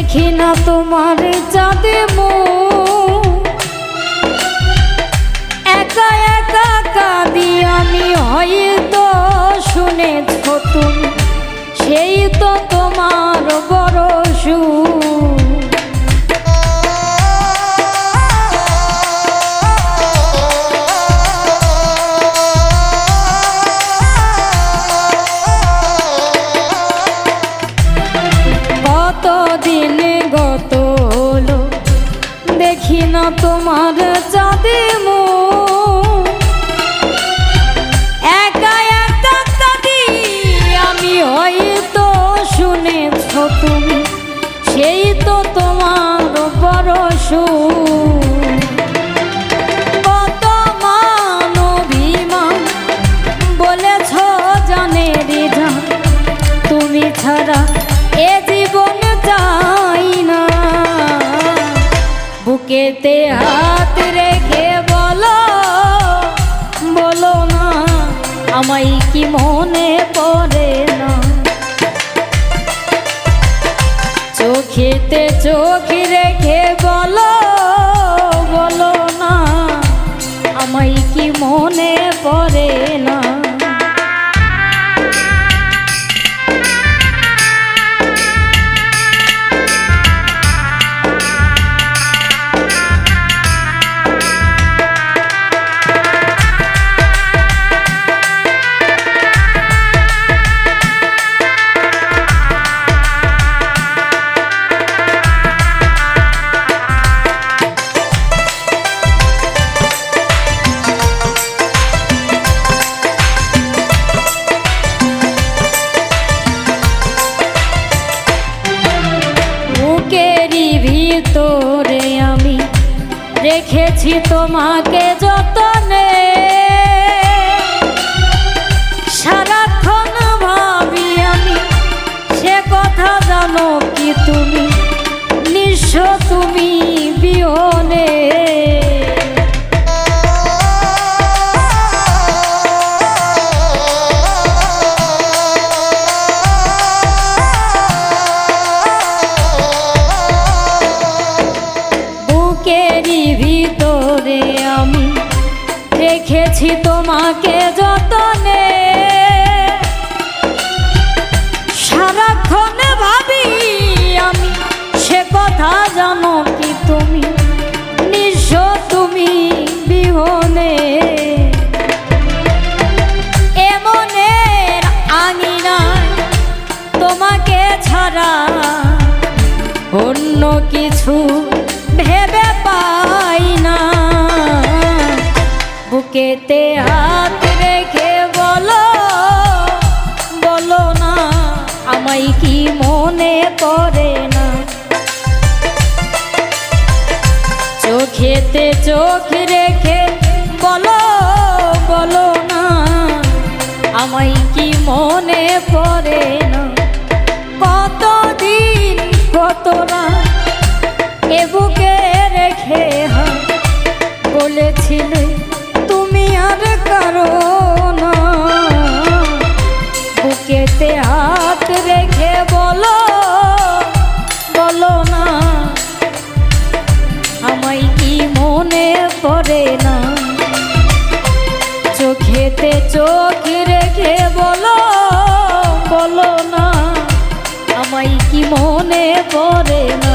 দেখি না তোমার চাঁদে মুখ দেখি না তোমার চাঁদে মো একা একা কাঁদি, আমি হয়তো শুনেছ তুমি, সেই তো তোমার বড় আমায় কি মনে পড়ে না? চোখেতে চোখ রেখে বলো রেখেছি তোমাকে যতনে। অন্য কিছু ভেবে পাই না। বুকেতে হাত রেখে বলো বলো না, আমায় কি মনে পড়ে না? চোখেতে চোখ রেখে বলো বলো না, আমায় কি মনে পড়ে না? কতদিন কত না বলেছিলে, তুমি আর কারও না। বুকেতে হাত রেখে বলো বলো না। আমায় কি মনে পড়ে না? চোখেতে চোখ রেখে বলো বলো না। আমায় কি মনে পড়ে না?